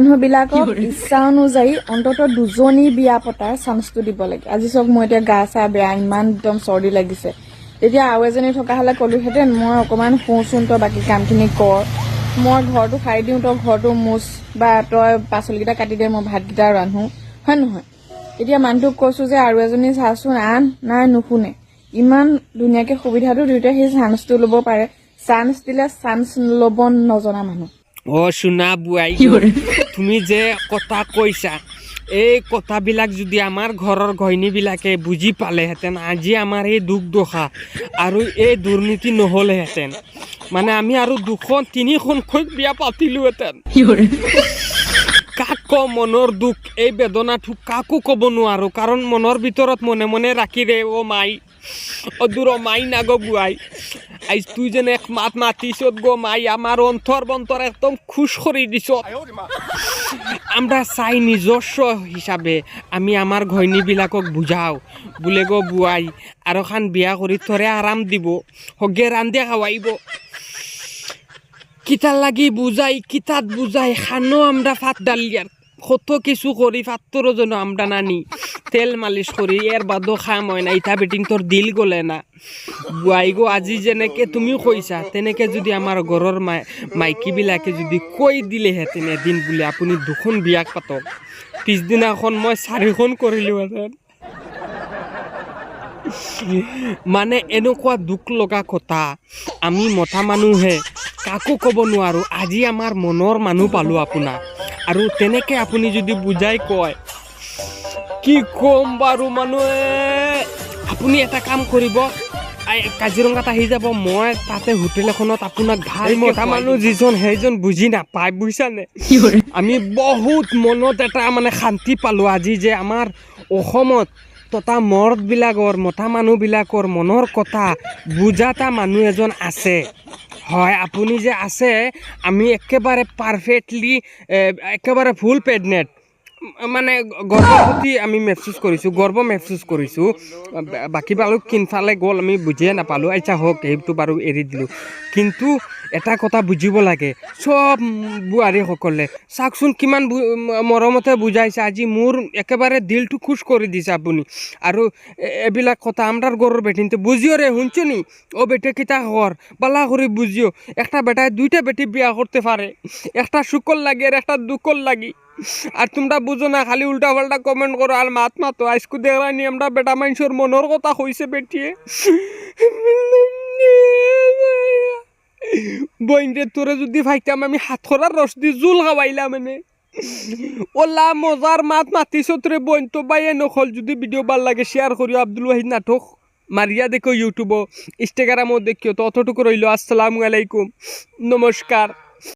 মানুহবিলাকক ইচ্ছা অনুযায়ী অন্তত দুজনী বিয়া পতাৰ চান্সটো দিব লাগে। আজি চাওক মই এতিয়া গা চা বেয়া ইমান একদম চৰ্দি লাগিছে। তেতিয়া আৰু এজনী থকা হ'লে ক'লোহেঁতেন মই অকণমান শুওঁচোন তই বাকী কামখিনি কৰ। মই ঘৰটো সাৰি দিওঁ তই ঘৰটো মুচ বা তই পাচলিকেইটা কাটি দে মই ভাতকেইটা ৰান্ধো। হয় নহয়? এতিয়া মানুহটোক কৈছো যে আৰু এজনী চাচোন আন নাই নুশুনে। ইমান ধুনীয়াকে সুবিধাটো দুয়োটাই সেই চান্সটো ল'ব পাৰে। চান্স দিলে চান্স ল'ব নজনা মানুহ। অ সোণা বোৱাই। তুমি যে কথা কৈছা এই কথাবিলাক যদি আমাৰ ঘৰৰ ঘৈণীবিলাকে বুজি পালেহেঁতেন আজি আমাৰ এই দুখ দশা আৰু এই দুৰ্নীতি নহ'লেহেঁতেন। মানে আমি আৰু দুখন তিনিখনকৈ বিয়া পাতিলোহেঁতেন। কাক মনৰ দুখ এই বেদনাটো কাকো ক'ব নোৱাৰো কাৰণ মনৰ ভিতৰত মনে মনে ৰাখি ৰে অ মাই অদূৰ মাই নাগ বুৱাই। আইজ তুই যেন এক মাত মাতিছত গো মাই আমার অন্তর বন্তর একদম খুশ করে দিছ। আমরা চাই নিজস্ব হিসাবে আমি আমার ঘৈণীবিলাকক বুঝাও বোলে গো বুৱাই, আৰু খান বিয়া কৰি থৰে আৰাম দিব। হগে ৰান্ধে খাওয়াইব কিতার লাগি বুঝাই কিতাত বুঝাই খানো আমরা ফাত ডালিয়ার কত কিছু করি ফাত্তরও যেন আমরা নানি। তেল মালিশ করি এর বাদও খাম হয় না, ইটা বেটিং তোর দিল গলে না। বুৱাই গো আজি যেনেকে তুমিও কৈছা, তেনেকে যদি আমাৰ ঘৰৰ মাই মাইকীবিলাকে যদি কৈ দিলেহেঁতেন এদিন বোলে আপুনি দুখন বিয়াক পাতক। পিছদিনাখন মই চাৰিখন কৰিলোহেঁতেন। মানে এনেকুৱা দুখ লগা কথা, আমি মতা মানুহে কাকো ক'ব নোৱাৰোঁ, আজি আমাৰ মনৰ মানুহ পালোঁ আপোনাক আৰু তেনেকৈ আপুনি যদি বুজাই কয় কি ক'ম বাৰু মানুহে? আপুনি এটা কাম কৰিব। কাজিৰঙাত আহি যাব। মই তাতে হোটেল এখনত আপোনাক ভালো মতা মানুহ যিজন সেইজন বুজি নাপায় বুজিছানে? আমি বহুত মনত এটা মানে শান্তি পালোঁ আজি যে আমাৰ অসমত তথা মৰ্দবিলাকৰ মতা মানুহবিলাকৰ মনৰ কথা বুজাতা মানুহ এজন আছে। হয় আপুনি যে আছে আমি একেবাৰে পাৰফেক্টলি একেবাৰে ফুল প্ৰেগনেণ্ট মানে প্ৰতি আমি মেহচুচ কৰিছোঁ গৰ্ব মেহচুচ কৰিছোঁ। বাকী বাৰু কিনফালে গ'ল, আমি বুজিয়ে নাপালোঁ। আচ্ছা হওক, সেইটো বাৰু এৰি দিলোঁ। কিন্তু এটা কথা বুজিব লাগে, চব বোৱাৰীসকলে, চাওকচোন কিমান মৰমতে বুজাইছে। আজি মোৰ একেবাৰে দিলটো খুচ কৰি দিছে আপুনি। আৰু এইবিলাক কথা আমাৰ ঘৰৰ বেটিনতে বুজিও রে শুনছো নি? ও বেটে কিতা কর বালা করে বুঝিও একটা বেটায় দুইটা বেটি বিয়া করতে পারে একটা শুকর লাগে আর একটা দুকর লাগি। আর তোমরা বুঝো না, খালি উল্টা পাল্টা কমেন্ট করো। আর মাত মাতো, আজকু দেখলানি আমরা বেটা মানুষের মনের কথা কইছে বেটিয়ে। বইনরে তোরে যদি ভাইতাম, আমি হাত খরার রস দি জুল খাওয়াইলাম মানে। ওলা মজার মাত মাতিছ তোরে বইন, তো বাইয়ে নখল যদি ভিডিও ভালো লাগে শেয়ার করিও। আব্দুল ওয়াহিদ নাটক মারিয়া দেখো ইউটিউব ইনস্টাগ্রামও দেখিও। তো অতটুকু রইল, আসসালামু আলাইকুম। নমস্কার।